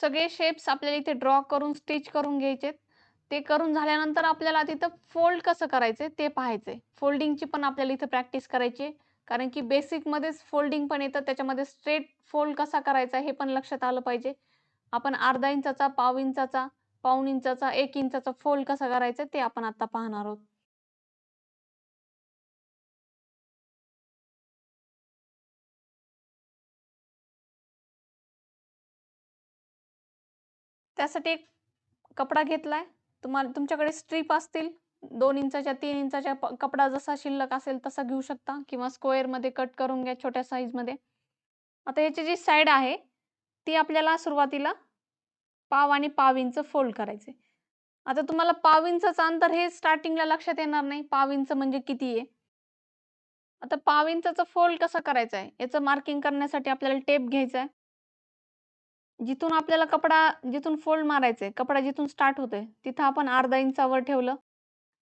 सगळे शेप्स आपल्याला इथे ड्रॉ करून स्टिच करून घ्यायचे ते करून झाल्यानंतर आपल्याला तिथं फोल्ड कसं करायचं ते पाहायचं फोल्डिंगची पण आपल्याला इथं प्रॅक्टिस करायची कारण की बेसिकमध्येच फोल्डिंग पण येतं त्याच्यामध्ये स्ट्रेट फोल्ड कसा करायचा हे पण लक्षात आलं पाहिजे. आपण अर्धा इंचाचा पाव इंचाचा पाऊण इंचाचा एक इंचाचा फोल्ड कसा करायचा ते आपण आता पाहणार आहोत. त्यासाठी एक कपडा घेतलाय. तुम्हाला तुमच्याकडे स्ट्रीप असतील दोन इंचाच्या तीन इंचाच्या कपडा जसा शिल्लक असेल तसा घेऊ शकता किंवा स्क्वेअरमध्ये कट करून घ्या छोट्या साईजमध्ये आता याची जी साईड आहे ती आपल्याला सुरुवातीला पाव आणि पाव इंच फोल्ड करायचे आता तुम्हाला पाव इंचचं अंतर हे स्टार्टिंगला लक्षात येणार नाही. पाव इंच म्हणजे किती आहे? आता पाव इंचाचं फोल्ड कसं करायचं आहे याचं मार्किंग करण्यासाठी आपल्याला टेप घ्यायचा आहे जिथून आपल्याला कपडा जिथून फोल्ड मारायचे कपडा जिथून स्टार्ट होतोय तिथं आपण अर्धा इंचावर ठेवलं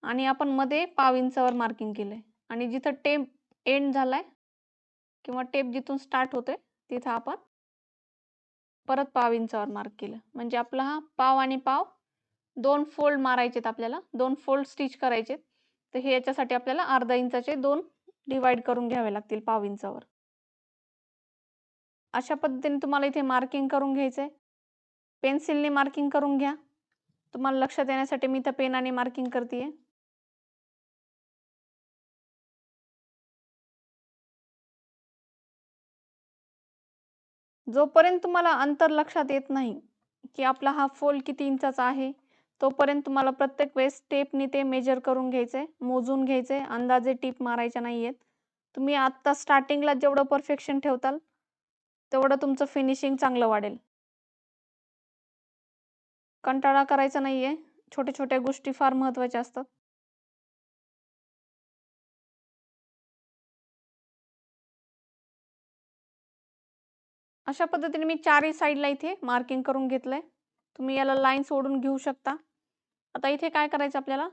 आणि आपण मध्ये पाव इंचावर मार्किंग केलंय. आणि जिथं टेप एंड झालाय किंवा टेप जिथून स्टार्ट होतोय तिथं आपण परत पाव इंचावर मार्क केलं. म्हणजे आपला हा पाव आणि पाव दोन फोल्ड मारायचेत आपल्याला दोन फोल्ड स्टिच करायचे तर हे याच्यासाठी आपल्याला अर्धा इंचाचे दोन डिवाइड करून घ्यावे लागतील पाव इंचावर. अशा पद्धतीने तुम्हाला इथे मार्किंग करून घ्यायचं आहे पेन्सिलने मार्किंग करून घ्या. तुम्हाला लक्षात येण्यासाठी मी इथं पेनाने मार्किंग करते जोपर्यंत तुम्हाला अंतर लक्षात येत नाही की आपला हा फोल किती इंचाचा आहे तोपर्यंत तुम्हाला प्रत्येक वेळेस टेपने ते मेजर करून घ्यायचंय मोजून घ्यायचंय. अंदाजे टीप मारायच्या नाही आहेत तुम्ही आत्ता स्टार्टिंगला जेवढं परफेक्शन ठेवताल तेवढं तुमचं फिनिशिंग चांगलं वाढेल. कंटाळा करायचा नाहीये. छोट्या छोट्या गोष्टी फार महत्त्वाच्या असतात. अशा पद्धतीने मी चारही साईडला इथे मार्किंग करून घेतलंय. तुम्ही याला लाईन सोडून घेऊ शकता. आता इथे काय करायचं आपल्याला?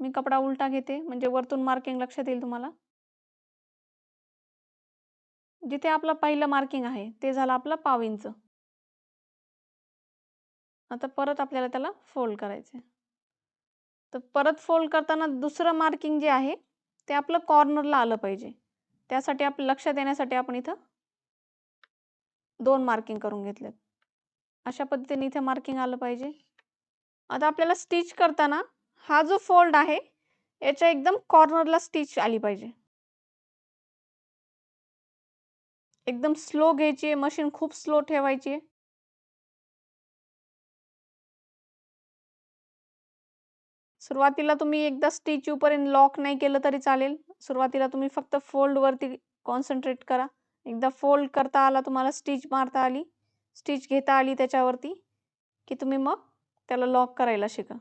मी कपडा उलटा घेते. म्हणजे वरतून मार्किंग लक्षात येईल तुम्हाला. जिथे आपलं पहिलं मार्किंग आहे ते झालं आपलं पाव इंच आता परत आपल्याला त्याला फोल्ड करायचं तर परत फोल्ड करताना दुसरं मार्किंग जे आहे ते आपलं कॉर्नरला आलं पाहिजे. त्यासाठी आपलं लक्ष देण्यासाठी आपण इथं दोन मार्किंग करून घेतलेत. अशा पद्धतीने इथे मार्किंग आलं पाहिजे. आता आपल्याला स्टिच करताना हा जो फोल्ड आहे याच्या एकदम कॉर्नरला स्टिच आली पाहिजे. एकदम स्लो घ्यायची मशीन खूप स्लो ठेवायची सुरुवातीला तुम्ही एकदा स्टिच पर्यंत लॉक नाही केलं तरी चालेल. सुरुवातीला तुम्ही फक्त फोल्ड वरती कॉन्सन्ट्रेट करा. एकदा फोल्ड करता आला तुम्हाला स्टिच मारता आली स्टिच घेता आली त्याच्यावरती की तुम्ही मग त्याला लॉक करायला शिका.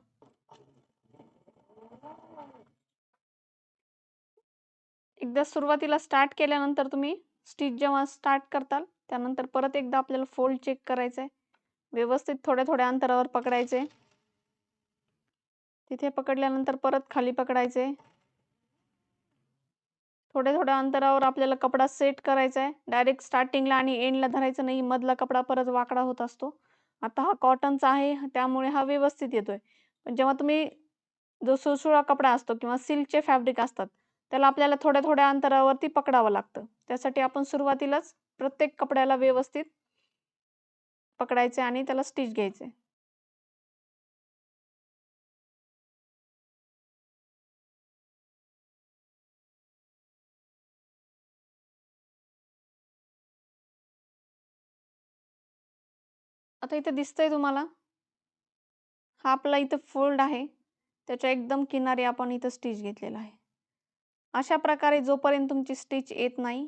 एकदा सुरुवातीला स्टार्ट केल्यानंतर तुम्ही स्टिच जेव्हा स्टार्ट करताल त्यानंतर परत एकदा आपल्याला फोल्ड चेक करायचं आहे व्यवस्थित थोड्या थोड्या अंतरावर पकडायचे तिथे पकडल्यानंतर परत खाली पकडायचे थोड्या थोड्या अंतरावर आपल्याला कपडा सेट करायचा आहे डायरेक्ट स्टार्टिंगला आणि एंडला धरायचं नाही मधला कपडा परत वाकडा होत असतो. आता हा कॉटनचा आहे त्यामुळे हा व्यवस्थित येतोय. पण जेव्हा तुम्ही जो सुळसुळा कपडा असतो किंवा सिल्कचे फॅब्रिक असतात त्याला आपल्याला थोड्या थोड्या अंतरावरती पकडावं लागतं. त्यासाठी आपण सुरुवातीलाच प्रत्येक कपड्याला व्यवस्थित पकडायचे आणि त्याला स्टिच घ्यायचे. आता इथे दिसतंय तुम्हाला? हा आपला इथं फोल्ड आहे. त्याच्या एकदम किनारी आपण इथं स्टिच घेतलेला आहे. अशा प्रकारे जोपर्यंत तुमची स्टिच येत नाही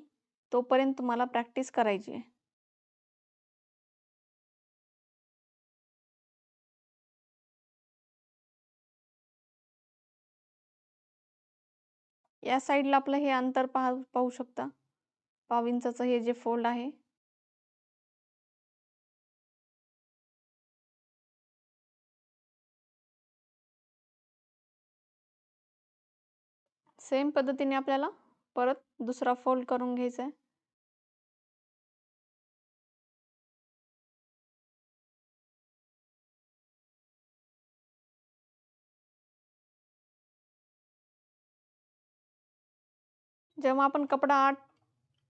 तोपर्यंत तुम्हाला प्रॅक्टिस करायची आहे. या साईडला आपलं हे अंतर पाह पाहू शकता. पाव इंचाचं हे जे फोल्ड आहे सेम पद्धतीने आपल्याला परत दुसरा फोल्ड करून घ्यायचा आहे जेव्हा आपण कपडा आत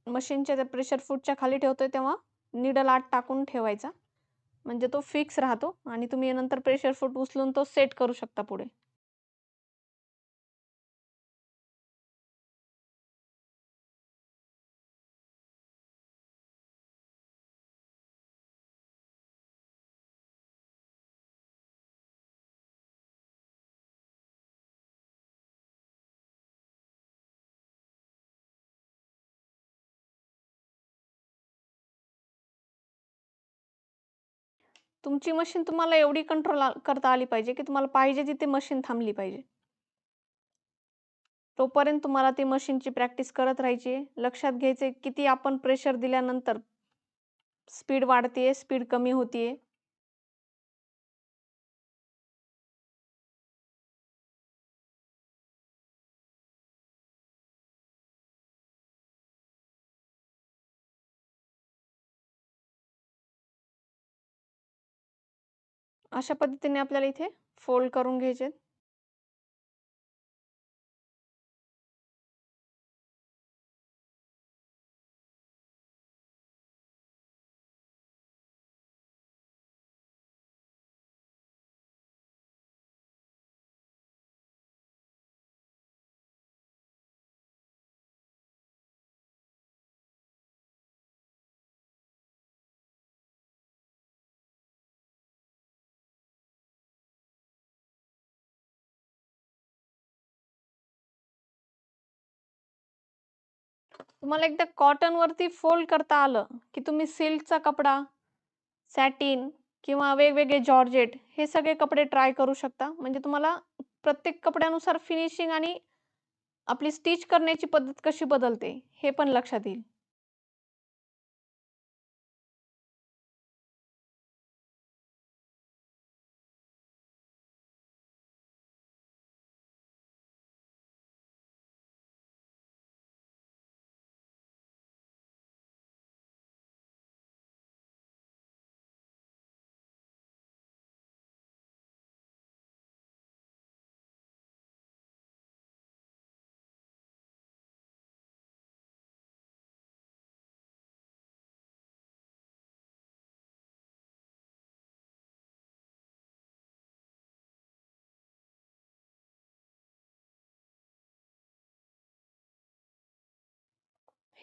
मशीनच्या प्रेशर फूटच्या खाली ठेवतोय तेव्हा निडल आत टाकून ठेवायचा. म्हणजे तो फिक्स राहतो आणि तुम्ही नंतर प्रेशर फूट उचलून तो सेट करू शकता पुढे. तुमची मशीन तुम्हाला एवढी कंट्रोल करता आली पाहिजे की तुम्हाला पाहिजे तिथे मशीन थांबली पाहिजे. तोपर्यंत तुम्हाला ती मशीनची प्रॅक्टिस करत राहायची लक्षात घ्यायचे किती आपण प्रेशर दिल्यानंतर स्पीड वाढते स्पीड कमी होतीये. अशा पद्धतीने आपल्याला इथे फोल्ड करून घ्यायचे आहेत. तुम्हाला एकदा कॉटन वरती फोल्ड करता आलं की तुम्ही सिल्कचा कपडा सॅटिन किंवा वेगवेगळे जॉर्जेट हे सगळे कपडे ट्राय करू शकता. म्हणजे तुम्हाला प्रत्येक कपड्यानुसार फिनिशिंग आणि आपली स्टिच करण्याची पद्धत कशी बदलते हे पण लक्षात येईल.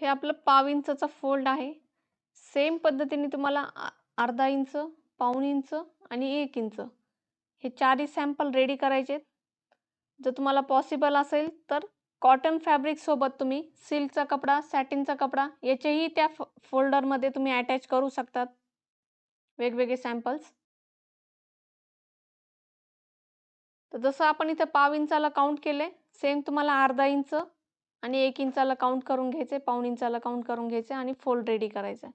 हे आपलं पाव इंचचा फोल्ड आहे. सेम पद्धतीने तुम्हाला अर्धा इंच पाऊण इंच आणि एक इंच हे चारही सॅम्पल रेडी करायचे जर तुम्हाला पॉसिबल असेल तर कॉटन फॅब्रिकसोबत तुम्ही सिल्कचा कपडा सॅटिनचा कपडा याचेही त्या फोल्डरमध्ये तुम्ही अटॅच करू शकतात. वेगवेगळे सॅम्पल्स. तर जसं आपण इथं पाव इंचाला काउंट केले सेम तुम्हाला अर्धा इंच आणि एक इंचाला काउंट करून घ्यायचे पाऊण इंचाला काउंट करून घ्यायचे आणि फोल्ड रेडी करायचं.